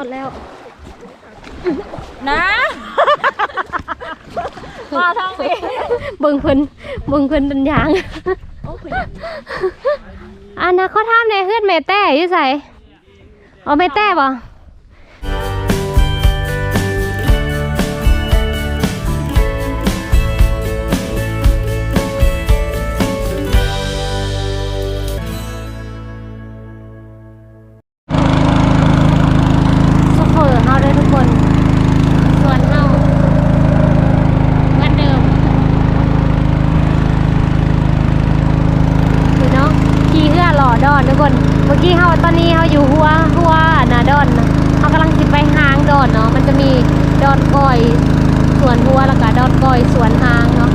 อดแล้ว นะมาทางนี้เบิ่งเพิ่นเบิ่งเพิ่นดันยางโอ้คืออันนะเขาถามในเฮือนแม่แต้อยู่ไสเอาแม่แต้บ่ จะมีดอนก้อยสวนวัวแล้วก็ดอนก้อยสวนหางเนาะ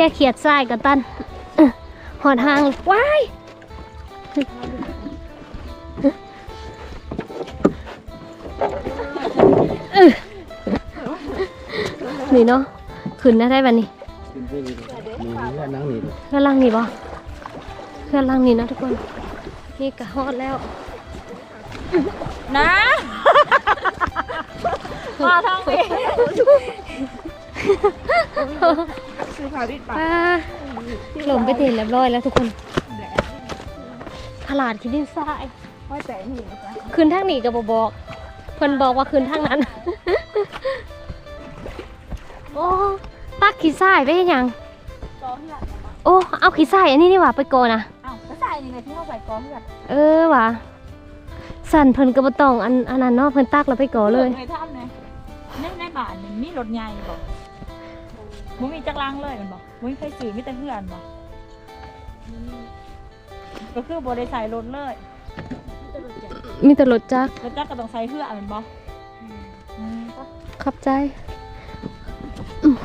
เสียเขียดทรายกับตันอื้อหอดห้างเลยว้ายอื้อนี่เนาะขึ้นได้ได้บันนี้ขึ้นไปเลยมีเรื่องนั่งนี่เลยเครื่องล่างนี่บ่เครื่องล่างนี่เนาะทุกคน นี่กะฮอดแล้ว นะมาทางนี้ ซื้อผ้าดิบป้าหลงไปเต็นเรียบร้อยแล้วทุกคนตลาดคิดดินทรายว่าแต่นี่นะจ๊ะคืนทางนี้ก็บบอก เพิ่นบอกว่าคืนทางนั้น โอ้ตักขี้ทรายไปเฮ็ดหยัง กองเหือดโอ้เอาขี้ทรายอันนี้นี่หว่าไปโกนะอ้าวก็ใส่ยังไงที่เขาใส่กองเหือดเออว่ะสั่นเพิ่นก็บ่ต้องอันอันนั้นเนาะเพิ่นตักแล้วไปก่อเลย ในถ้ำเลยในในบ้านนี่มีรถใหญ่บอก มึงมีจักรลังเลยมันบอกมึงเคยสื่อมีแต่เพื่อนบอกก็คือบริใส่รถเลยมีแต่รถจักรรถจักรก็ต้องใส่เพื่อนมันบอกอืมขับใจอืม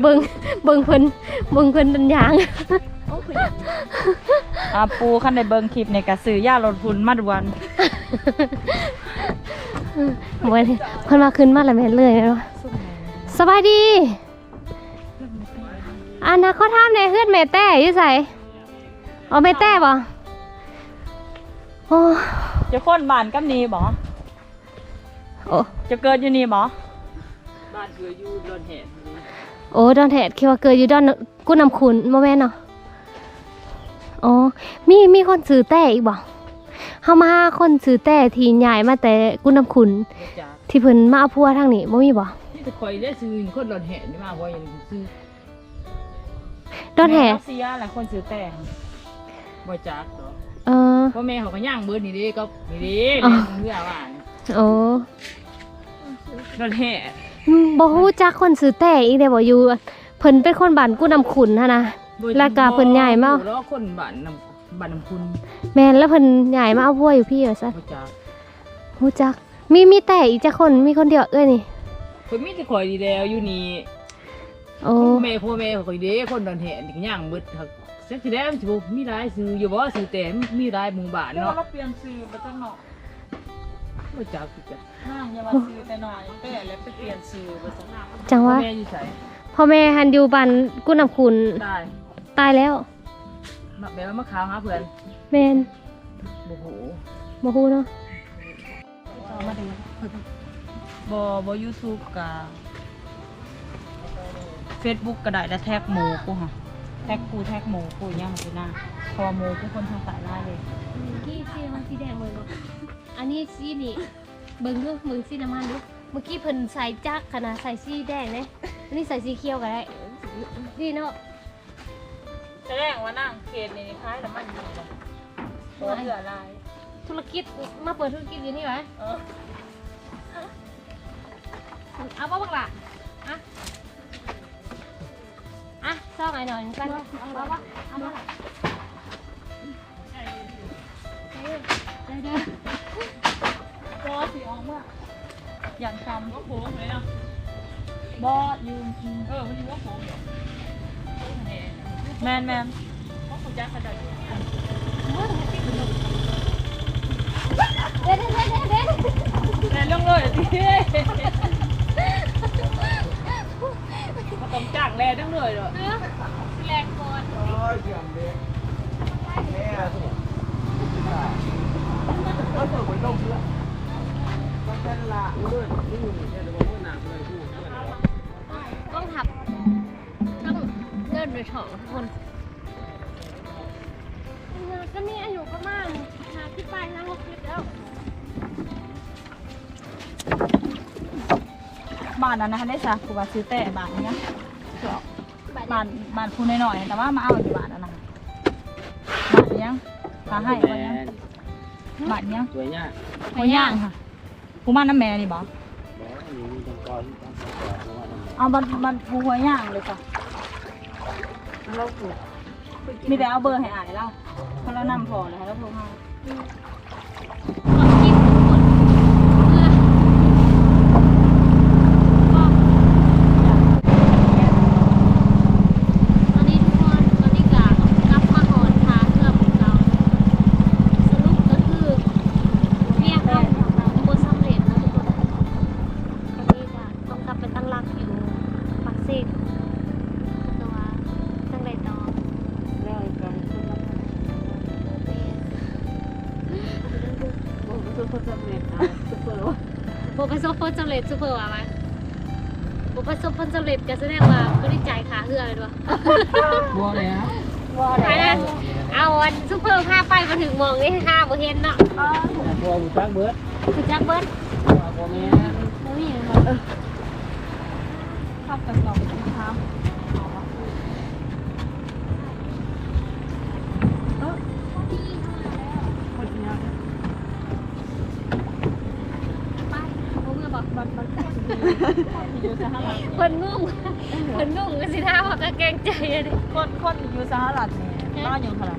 เบิ่งเบิ่งเพิ่นเบิ่งเพิ่นดันยางอ่าปูขั้นในเบิงคลิปในกระสือย่ารถพุ่นมาดวนเหมือนเพิ่นมาขึ้นมาแล้วแม่นเลยแม่นบ่ สบายดี อันนะเขาถามในเฮือนแม่แต้อยู่ไสเอาแม่แต้บ่โอ้จะค้นบ้านกับนี้บ่โอ้จะเกิดอยู่นี่บ่บ้านคืออยู่ดอนแหนโอ้ดอนแทดคิดว่าเกิดอยู่ดอนกุนำขุนบ่แม่นเนาะอ๋อมีมีคนซื้อแต่อีกบ่เฮามาหาคนซื้อแต่ที่ใหญ่มาแต่กุนำขุนจ้าที่เพิ่นมาเอาพัวทางนี้บ่มีบ่ ที่จะคอยได้ซื้อคนดอนแหนนี่มากกว่าอย่างซื้อดอนแหแม่เสียหลายคนซื้อแต่งบ่จักเนาะเออ พ่อแม่เขาก็ย่างเบิดนี่เด้ก็นี่เด้อ๋อเรื่องว่าโอ้ดอนแหนอืมบ่ฮู้จักคนซื้อแต่อีกเด้บ่อยู่เพิ่นเป็นคนบ้านกุนำขุนหั่นนะ แล้วก็เพิ่นย้ายมาบ่รู้คนบ้านนำบ้านนำคุณแม่นแล้วเพิ่นย้ายมาเอาพัวอยู่พี่ว่าซั่นบ่จักฮู้จัก มีมีแต่อีกจักคนมีคนเดียวเอ้ยนี่ เพิ่นมีแต่คอยดีแล้วอยู่นี่โอ้แม่พ่อแม่เขาก็ดีเด้คนดอนแหนนี่ก็ย่างเบิดครับจักสิได้มันสิบ่มีรายซื้ออยู่บ่ซื้อแต่มีรายหมู่บ้านเดี๋ยวเนาะเราเปลี่ยนชื่อไปจังเนาะบ่จักคือกันนางอย่ามาซื้อแต่หน่อยแต่แล้วไปเปลี่ยนชื่อไปจังเนาจังพ่อว่าแม่อยู่ไสพ่อแม่หันอยู่บ้านกุนำคุณได้ตายแล้วมาแบบว่ามาขาวหาเพื่อนแม่นโอ้โหบ่ฮู้เนาะ มาดู บ่บ่ YouTube กับ Facebook ก็ได้แล้วแท็กหมูกูค่ะแท็กกูแท็กหมูกูยังมันสิหน้าเพราะว่าหมูกูคนทางสายล่าเลยกี้สีมันสีแดงเลยบ่อันนี้สีนี่เบิ่งดูมึงสีน้ำมันดูเมื่อกี้เพิ่นใส่จักขนาดใส่สีแดงเลยอันนี้ใส่สีเขียวก็ได้ดีเนาะแสดงว่านั่งเขตนี่คล้ายน้ำมันดีบ่ตัวเหลือลายธุรกิจมาเปิดธุรกิจอยู่นี่ไว้เออเอาป่ะบักล่ะอะอะซ่องไอ้หน่อยกันเอาป่ะวะเอาป่ะล่ะเดี๋ยวเดี๋ยวก็สีออกเมื่ ออย่างจำว่าโผล่เลยเนาะบอยืนเออมันอยู่ว่าโผล่เดี๋ยวแหน่แมนแมนว่ ต้องจ้างแลเรื่องเลยเหรอแรงก่อนต้องทับ ต้องเดินโดยเฉาทุกคนก็มีอายุประมาณหาที่ไปนั่งรถคลิปแล้ว บ้านนั้นนะคะได้จ้ะกูว่าซื้อแต่บ้านนี้นะ บ้านบ้านพูนหน่อยๆแต่ว่ามาเอาที่บ้านนั้นนะคะบ้านเนี้ยงพาให้บ้านเนี้ยงบ้านเนี้ยงสวยเนี่ยหัวย่างค่ะกูมาน้ำแม่นี่บอกบอกว่ามีมีตรงกอนต้องสอดเพราะว่ามันเอาบันบันกูหัวย่างเลยจ้ะเราปลูกมีแต่เอาเบอร์ให้อายเราเพราะเรานำพอนะคะแล้วพวกเรากินทุ บอกว่าคนสำเร็จนะซุปเปอร์ว่าบประสบผลสำเร็จซูเปอร์ว่าไหมบประสบผลสำเร็จก็แสดงว่าไม่ได้จ่ายค่าเรือเลยด้วยบัวเลยฮะไปนะเอาวันซูเปอร์พาไปมาถึงหมองนี่ค่าบ่เห็นเนาะพอบุตรเบิร์ดคือจักเบิ้ลพอแม่บ่มีหยังชอบกันสองครับ คนเนี้ย ไปบ่เมื่อบอก บันบันอยู่สหรัฐ เพิ่ นงงเพิ่นงงก็สิท่าว่าก็เกรงใจอะดิคนคนอยู่สหรัฐเนี่ยน่าอยู่ขนาด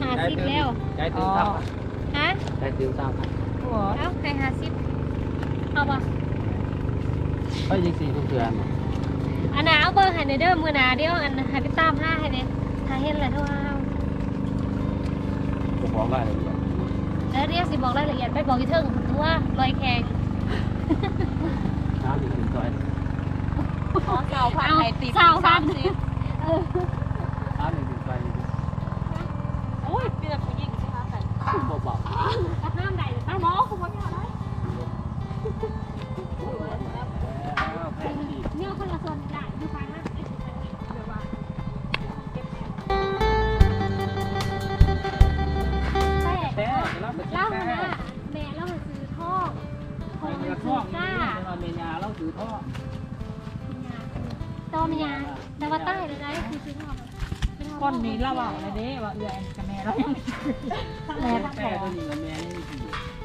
หาสิบแล้วใจตื่นเต้าฮะใจตื่นเต้าหัวเอ้าใครหาสิบเอาบ่ไปยิงสี่ทุกเดือนอันน่ะเอาเบอร์ให้ในเด้อมื้อหน้าเดี๋ยวอันให้ไปตามหาให้เด้ถ้าเห็นแล้วโทรหาจะบอกได้เลยแล้วเดี๋ยวสิบอกรายละเอียดไปบอกอยู่เทิงเพราะว่าลอยแขกน้ำอยู่ถึงซอย อ๋อสาวพันไทยติดสาวพันสิเออน้ำอยู่ถึงซอยโอ้ยเปียกผู้หญิงสิคะแต่เบากั ตอมยแต่ว่าใต้เลยนะคือซื้อท่อนนี้เล่าว่าอะไรเด้ว่าเอือแอนกับแม่เรายังแม่ทั้งแม่ตัวนี้กับแม่นี่คือ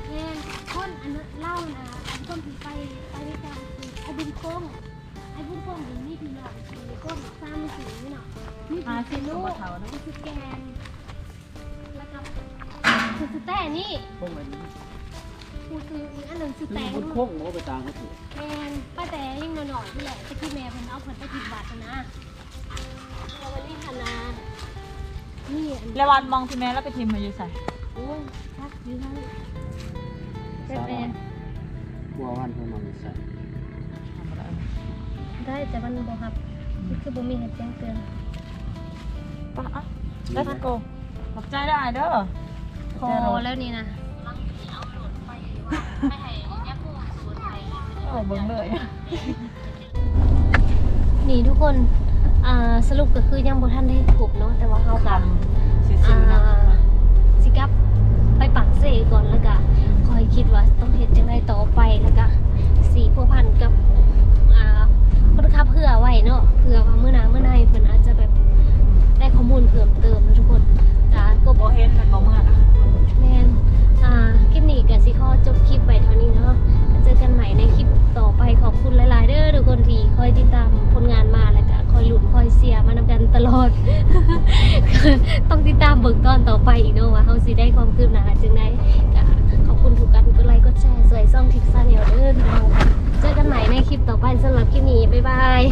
แม่คนอันเล่านะอันต้นที่ไปไปด้วยกันคือไอ้บุญโค้งไอ้บุญโค้งอยู่นี่พี่น้องคือก้มซ้ำสีนี่เนาะนี่ผีลูกนี่คือแกนแล้วก็คือสแต่นี่ กมันกูซื้ออีกอันหนึ่งคือคือแตงบุญโค้งมันก็ไปตามเขาถือแมนป้าแต่ยังหน่อยๆนี่แหละแต่ที่แม่เพิ่นเอาเพิ่นไปกินบาทนะเอาวันนี้คณะนี่อันแล้ววันมองที่แม่แล้วไปทิมมาอยู่ใส่โอ้ยชักอยู่นั่นเป็นแม่บัววันเพิ่นมาใส่ได้แต่มันบ่ครับมันคือบ่มีให้แจ้งเตือนปะอะ let's go ขอบใจได้เด้อพอแล้วนี่นะ โอ้เบิ่งเลย นี่ทุกคนอ่าสรุปก็คือยังบ่ทันได้ถูกเนาะแต่ว่าเฮากับสิสิอ่านะสิกลับไปปักเสก่อนแล้วก็คอยคิดว่าต้องเฮ็ดจังไดต่อไปแล้วก็สีพัวพันกับอ่าคนขับเพื่อไว้เนาะเพื่อว่ามื้อหน้ามื้อในเพิ่นอาจจะแบบได้ข้อมูลเพิ่มเติมนะทุกคนจ้าก็บ่เห็นมันบ่เมื่อนะแมน อ่าคลิปนี้ก็สิขอจบคลิปไปเท่านี้เนาะเจอกันใหม่ในคลิปต่อไปขอบคุณหลาย ๆ เด้อทุกคนที่คอยติดตามผลงานมาแล้วก็คอยหลุนคอยเสียมานำกันตลอด ต้องติดตามเบิ่งตอนต่อไปอีกเนาะว่าเฮาสิได้ความคืบหน้าจังไดก็ขอบคุณทุกการกดไลค์กดแชร์สวยซ่องทิปซาเนลเด้อพี่น้งเจอกันใหม่ในคลิปต่อไปสำหรับคลิปนี้บ๊ายบาย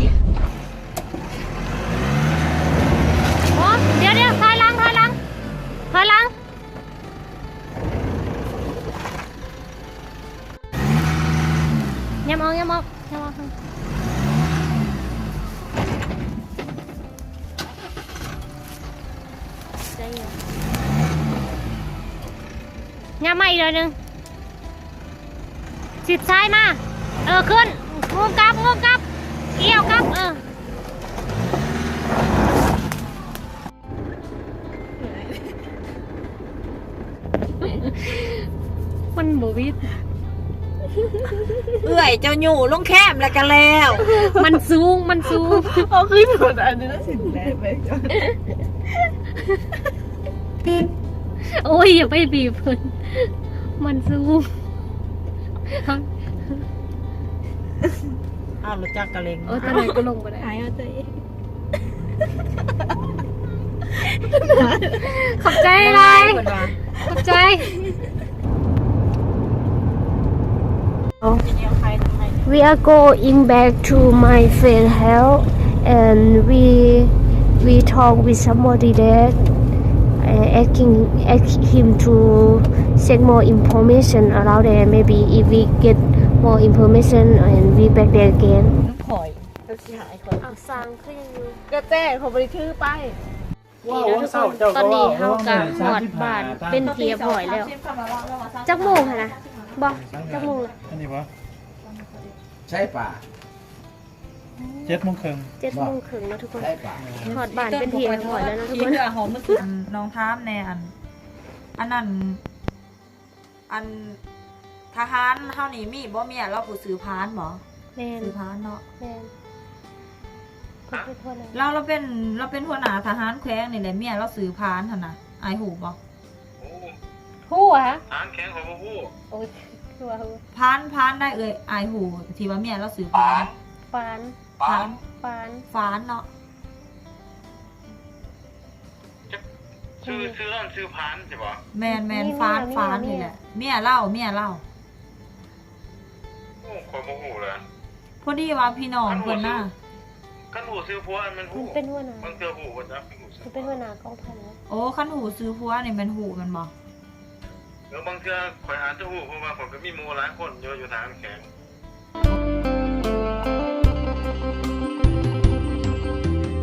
ยำออกยำออกยำออกใจเย็นยำมาอีก เลยหนึ่งจิตซ้ายมาเออขึ้นงูกลับงูกลับเกี่ยวกลับเออมันบวิดเอื่อยเจ้าอยู่ลงแคมแล้วกันแล้ว มันสูงมันสูง เอาขึ้นหมดอันนี้แล้วสิแดงไปโอ้ยอย่าไปบีบเพิ่นมันสูงอ้าวรู้จักกะเลงโอ้ยตอนไหนก็ลงไปได้หายเอาตัวเองขอบใจอะไรขอบใจ จะเดียวใครทำไม We are going back to my friend house and we we talk with somebody there uh, asking ask him to send more information around there maybe if we get more information and we back there again ลูกข่อยเขาสิหายคนเอาสร้างขึ้นอยู่กระแจ้เขาบริทือไปนี่นะทุกคนตอนนี้เฮากะหอดบ้านเป็นเทียบหอยแล้วจักโมงค่ะนะ บอกจักโมงละอันนี้วะใช่ป่ะเจ็ดโมงครึ่งเจ็ดโมงครึ่งแล้วทุกคนใช่ป่ะหอดบ้านเป็นเทียบหอยแล้วนะทุกอีคนเดือหอมมันสุดน้องท้ามแน่อัน อันนั้นอันทหารเฮานี่มีบ่เมียเราผู้ซื้อพานบ่แมนซื้อพานเนาะแมนขอบคุณนะเราเราเป็นเราเป็นหัวหน้าทหารแขวงนี่แหละเมียเราซื้อพานหั่นน่ะอายหูบ่ ผู้อะฮะทานแข็งของผู้โอ้ยคือว่าพานพานได้เอ่ยอายหูที่ว่าเมียเราซื้อพานฟานพานฟานฟานเนาะซื้อซื้อร้านซื้อพานใช่ปะแมนแมนฟานฟานนี่แหละเมียเล่าเมียเล่าโอ้คนโมโหเลยพอดีว่าพี่น้องเพิ่นน่ะกันหูซื้อพัวมันหูมันเป็นหัวหน้ามันเจอหูมันนะหูซื้มัอนเป็นหัวหน้ากองพันนะโอ้คันหูซื้อพัวนี่แมันหูแมันบ่ แล้วบางเทื่อคอยอ่านจะหูเพราะว่าผมก็มีหมูหลายคนเยอะอยู่ทางแข็ง